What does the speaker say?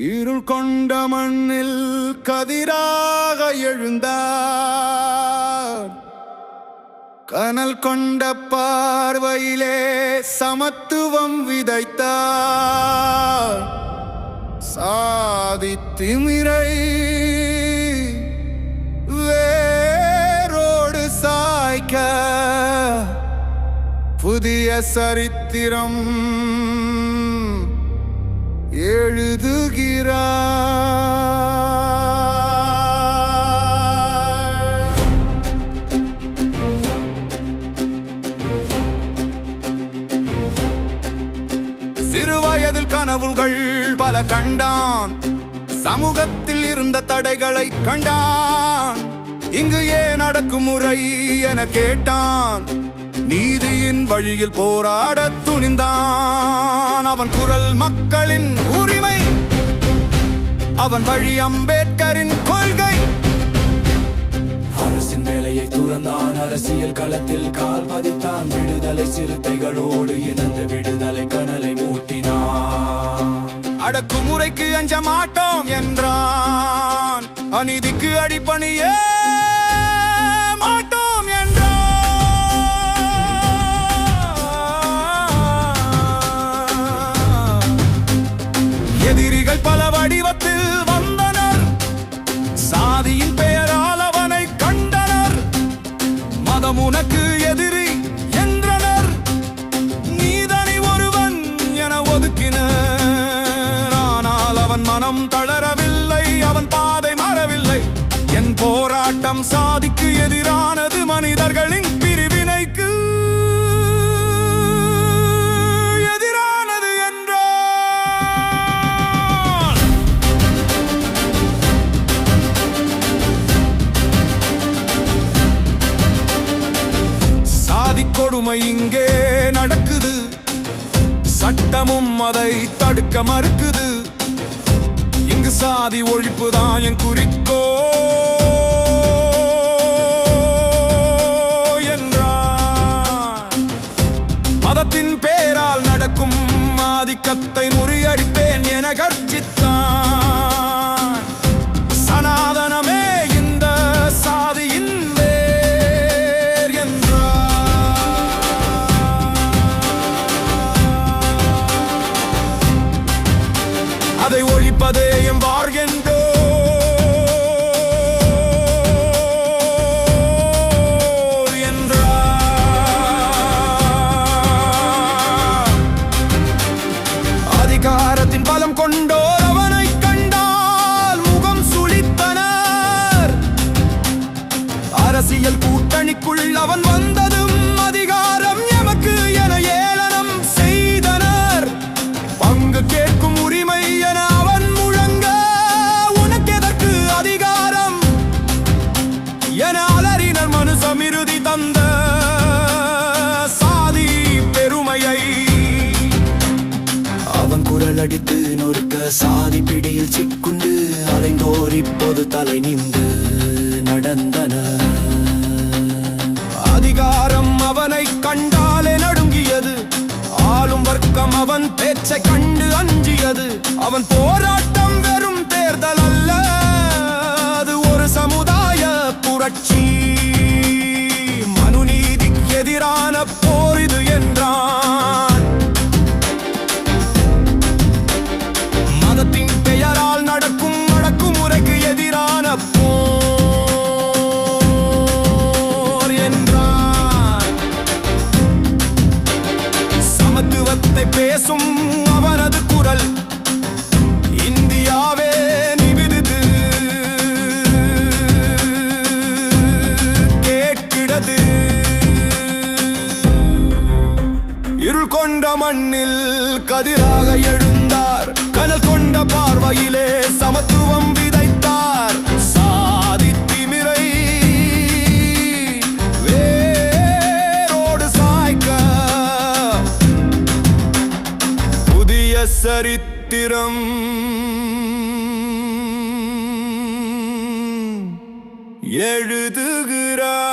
இருள் கொண்ட மண்ணில் கதிராக எழுந்தார். கனல் கொண்ட பார்வையிலே சமத்துவம் விதைத்தார். சாதி திமிரை வேரோடு சாய்க்க புதிய சரித்திரம் எழுதுகிறார். சிறுவயதில் கனவுகள் பல கண்டான். சமூகத்தில் இருந்த தடைகளை கண்டான். இங்கு ஏன் அடக்குமுறை என கேட்டான். நீதி நீதியின் வழியில் போராடத் துணிந்தான் அவன் குரல் மக்களின் உரிமை. அவன் வழி அம்பேத்கரின் கொள்கை. அரசின் வேலையை துறந்தான் அரசியல் களத்தில் கால் பதித்தான் விடுதலை சிறுத்தைகளோடு இணைந்து விடுதலை கனலை மூட்டினான். அடக்குமுறைக்கு அஞ்ச மாட்டோம் என்றான். அநீதிக்கு அடிப்பணியே போராட்டம் சாதிக்கு எதிரானது மனிதர்களின் பிரிவினைக்கு எதிரானது என்றான் சாதி கொடுமை இங்கே நடக்குது. சட்டமும் அதை தடுக்க மறுக்குது. இங்கு சாதி ஒழிப்பு தான் என் குறிக்கோ ஆதிக்கத்தை முறியடிப்பேன் என கர்ஜித்தான் சனாதனமே இந்த சாதியின் வேர் என்றார். அதை ஒழிப்பதே என் வார்கென்றோ எங்கள் கூட்டணிக்குள் அவன் வந்ததும் அதிகாரம் எமக்கு என ஏளனம் செய்தனர். பங்கு கேட்கும் உரிமை என அவன் முழங்க உனக்கெதற்கு அதிகாரம் என அலறினர் மனு சமிருதி தந்த சாதி பெருமையை. அவன் குரல் அடித்து நொறுக்க சாதி பிடியில் சிக்குண்டு அலைந்தோர் இப்போது தலை நின்று ஆளும் அவன் பேச்சை கண்டு அஞ்சியது. அவன் போராட்ட சமத்துவத்தை பேசும் அவரது குரல். இந்தியாவே நிமிர்ந்து கேட்கிறது. இருள் கொண்ட மண்ணில் கதிராக எழுந்தார் சரித்திரம். எழுதுகிறார்.